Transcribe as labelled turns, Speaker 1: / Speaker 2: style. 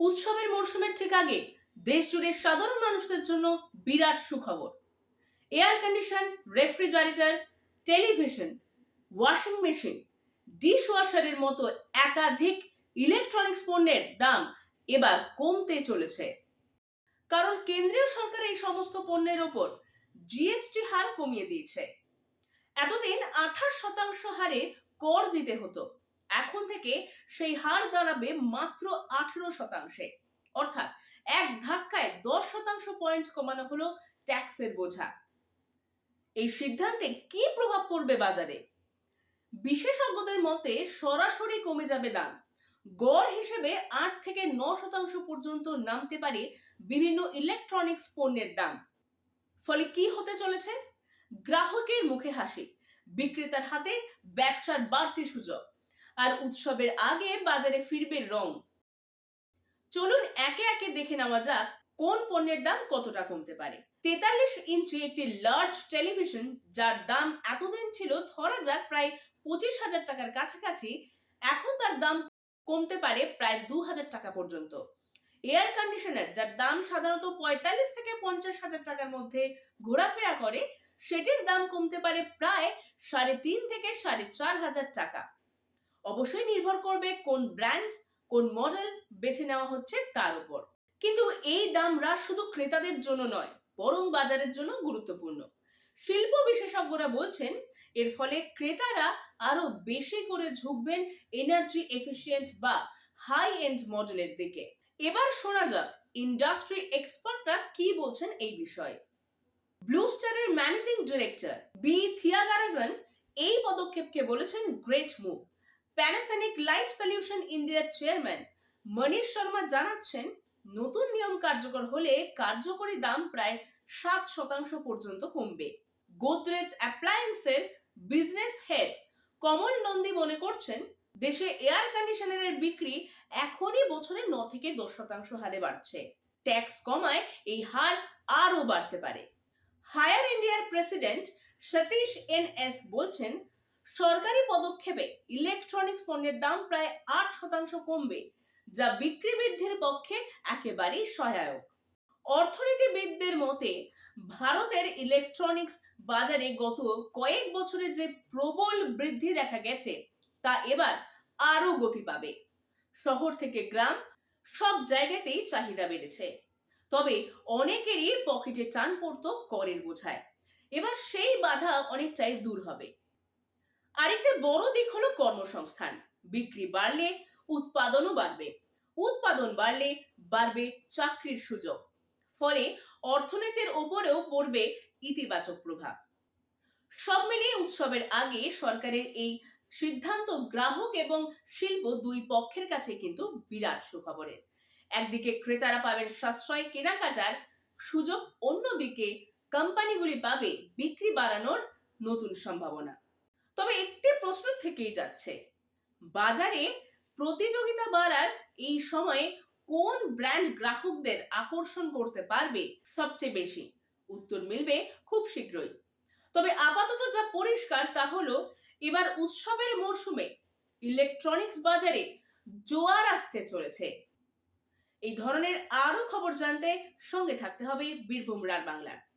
Speaker 1: উৎসবের মরশুমের ঠিক আগে দেশ জুড়ে সাধারণ মানুষদের জন্য বিরাট সুখবর। Air condition refrigerator television washing machine dish ওয়াশারের মতো একাধিক ইলেকট্রনিক্স পণ্যের দাম এবার কমতে চলেছে। কারণ কেন্দ্রীয় সরকার এই সমস্ত পণ্যের ওপর জিএসটি হার কমিয়ে দিয়েছে। এতদিন আঠাশ শতাংশ হারে কর দিতে হতো। এখন থেকে সেই হার দাঁড়াবে মাত্র আঠেরো শতাংশে। অর্থাৎ এক ধাক্কায় দশ শতাংশ পয়েন্ট কমানো হলো ট্যাক্সের বোঝা। এই সিদ্ধান্তে কি প্রভাব পড়বে বাজারে? বিশেষজ্ঞদের মতে সরাসরি কমে যাবে দাম। গড় হিসেবে আট থেকে ন শতাংশ পর্যন্ত নামতে পারে বিভিন্ন ইলেকট্রনিক্স পণ্যের দাম। ফলে কি হতে চলেছে? গ্রাহকের মুখে হাসি, বিক্রেতার হাতে ব্যবসার বাড়তি সুযোগ। আর উৎসবের আগে বাজারে ফিরবে রং। চলুন একে একে দেখে নেওয়া যাক কোন পণ্যের দাম কতটা কমতে পারে। তেতাল্লিশ ইঞ্চি একটি লার্জ টেলিভিশন যার দাম এতদিন ছিল, ধরা যাক প্রায় পঁচিশ হাজার টাকার কাছাকাছি, এখন তার দাম কমতে পারে প্রায় দু হাজার টাকা পর্যন্ত। এয়ার কন্ডিশনার যার দাম সাধারণত পঁয়তাল্লিশ থেকে পঞ্চাশ হাজার টাকার মধ্যে ঘোরাফেরা করে, সেটির দাম কমতে পারে প্রায় সাড়ে তিন থেকে সাড়ে চার হাজার টাকা। অবশ্যই নির্ভর করবে কোন ব্র্যান্ড কোন মডেল বেছে নেওয়া হচ্ছে তার উপর। কিন্তু এই দাম হ্রাস শুধু ক্রেতাদের জন্য নয়, বরং বাজারের জন্য গুরুত্বপূর্ণ। শিল্প বিশেষজ্ঞরা বলছেন, এর ফলে ক্রেতারা আরও বেশি করে ঝুঁকবেন এনার্জি এফিশিয়েন্ট বা হাই এন্ড মডেলের দিকে। এবার শোনা যাক ইন্ডাস্ট্রি এক্সপার্টরা কি বলছেন এই বিষয়ে। ব্লু স্টারের ম্যানেজিং ডিরেক্টর বি থিয়াগারাজন এই পদক্ষেপকে বলেছেন great move Panasonic life solution ইন্ডিয়ার চেয়ারম্যান মনীষ শর্মা জানাচ্ছেন, নতুন নিয়ম কার্যকর হলে কার্যকরী দাম প্রায় সাত শতাংশ পর্যন্ত কমবে। গোদরেজ অ্যাপ্লায়েন্সের বিজনেস হেড কমল নন্দী মনে করছেন, দেশে এয়ার কন্ডিশনারের বিক্রি এখনই বছরে ন থেকে দশ শতাংশ হারে বাড়ছে। ট্যাক্স কমায় এই হার আরও বাড়তে পারে। হায়ার ইন্ডিয়ার প্রেসিডেন্ট সতীশ এন এস বলছেন সরকারি পদক্ষেপে ইলেকট্রনিক্স পণ্যের দাম প্রায় আট শতাংশ কমবে, যা বিক্রি বৃদ্ধির পক্ষে একেবারেই সহায়ক। অর্থনীতিবিদদের মতে, ভারতের ইলেকট্রনিক্স বাজারে গত কয়েক বছরে যে প্রবল বৃদ্ধি দেখা গেছে, তা এবার আরও গতি পাবে। শহর থেকে গ্রাম সব জায়গাতেই চাহিদা বেড়েছে। তবে অনেকেরই পকেটে টান পড়তো করের বোঝায়। এবার সেই বাধা অনেকটাই দূর হবে। আরেকটা বড় দিক হলো কর্মসংস্থান। বিক্রি বাড়লে উৎপাদনও বাড়বে। উৎপাদন বাড়লে বাড়বে চাকরির সুযোগ। ফলে অর্থনীতির ওপরেও পড়বে ইতিবাচক প্রভাব। সব মিলিয়ে উৎসবের আগে সরকারের এই সিদ্ধান্ত গ্রাহক এবং শিল্প দুই পক্ষের কাছে কিন্তু বিরাট সুখবরের একদিকে ক্রেতারা পাবেন সাশ্রয় কেনাকাটার সুযোগ, অন্যদিকে কোম্পানিগুলি পাবে বিক্রি বাড়ানোর নতুন সম্ভাবনা। তবে একটি প্রশ্ন থেকেই যাচ্ছে। বাজারে প্রতিযোগিতা বাড়ার এই সময়ে কোন ব্র্যান্ড গ্রাহকদের আকর্ষণ করতে পারবে সবচেয়ে বেশি? উত্তর মিলবে খুব শীঘ্রই। তবে আপাতত যা পরিষ্কার তা হলো, এবার উৎসবের মরশুমে ইলেকট্রনিক্স বাজারে জোয়ার আসতে চলেছে। এই ধরনের আরও খবর জানতে সঙ্গে থাকতে হবে বীরভূম রার বাংলার।